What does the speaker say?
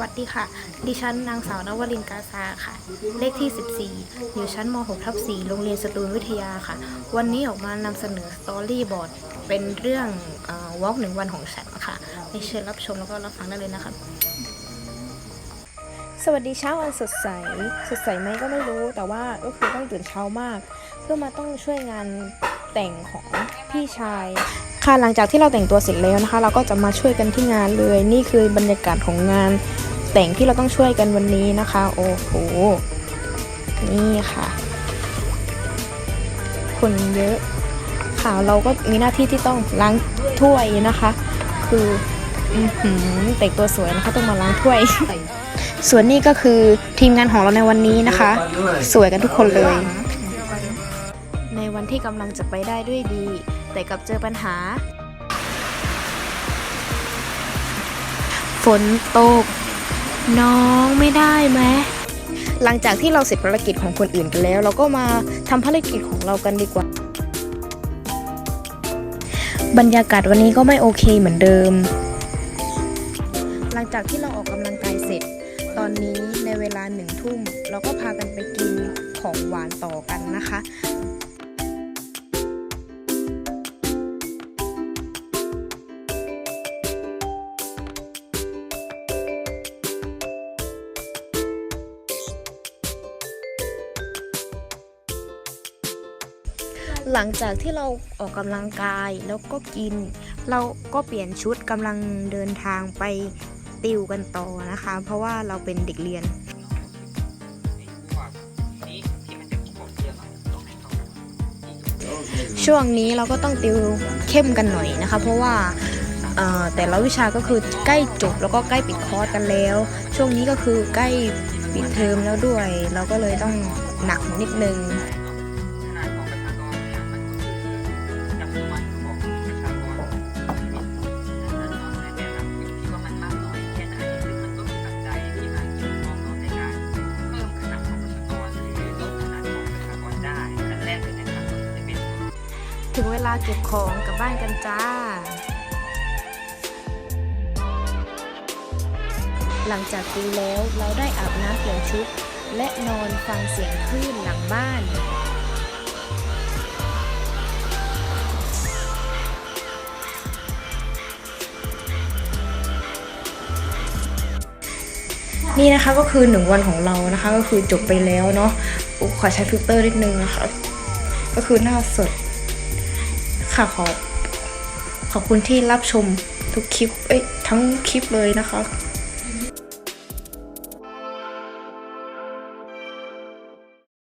วัสดีค่ะ ดิฉันนางสาวนวรินกาซาค่ะ เลขที่ 14 อยู่ชั้นม .6 ทับ4โรงเรียนสตูลวิทยาค่ะ วันนี้ออกมานำเสนอสตอรี่บอร์ดเป็นเรื่องวอล์กหนึ่งวันของฉันค่ะให้เชิญรับชมแล้วก็รับฟังได้เลยนะคะสวัสดีเช้าวันสดใส สดใสไหมก็ไม่รู้ แต่ว่าก็คือต้องตื่นเช้ามาก เพื่อมาต้องช่วยงาน แต่งของพี่ชาย ค่ะหลังจากที่เราแต่งตัวเสร็จแล้วนะคะ เราก็จะมาช่วยกันที่งานเลย นี่คือบรรยากาศของงาน แต่งที่เราต้องช่วยกันวันนี้นะคะ โอ้โหนี่ค่ะ คนเยอะค่ะเราก็มีหน้าที่ที่ต้องล้างถ้วยนะคะ คืออือหือแต่งตัวสวยนะคะต้องมาล้างถ้วย ส่วนนี้ก็คือทีมงานของเราในวันนี้นะคะ สวยกันทุกคนเลย ในวันที่กำลังจะไปได้ด้วยดี แต่กลับเจอปัญหา ฝนตก น้องไม่ได้ไหมหลังจากที่เราเสร็จภารกิจของคนอื่นกันแล้ว เราก็มาทำภารกิจของเรากันดีกว่า บรรยากาศวันนี้ก็ไม่โอเคเหมือนเดิม หลังจากที่เราออกกำลังกายเสร็จ ตอนนี้ในเวลาหนึ่งทุ่ม เราก็พากันไปกินของหวานต่อกันนะคะ หลังจากที่เราออกกำลังกายแล้วก็กิน เราก็เปลี่ยนชุดกำลังเดินทางไปติวกันต่อนะคะ เพราะว่าเราเป็นเด็กเรียนช่วงนี้เราก็ต้องติวเข้มกันหน่อยนะคะ เพราะว่าเอ่แต่ละวิชาก็คือใกล้จบแล้วก็ใกล้ปิดคอร์สกันแล้ว ช่วงนี้ก็คือใกล้ปิดเทอมแล้วด้วย เราก็เลยต้องหนักนิดนึง ถึงเวลาเก็บของกลับบ้านกันจ้า หลังจากกินแล้วเราได้อาบน้ำเปลี่ยนชุด และนอนฟังเสียงคลื่นหลังบ้านนี่นะคะก็คือหนึ่งวันของเรานะคะก็คือจบไปแล้วเนาะขอใช้ฟิลเตอร์นิดนึงนะคะ ก็คือหน้าสด ค่ะขอขอบคุณที่รับชมทุกคลิป เอ้ยทั้งคลิปเลยนะคะ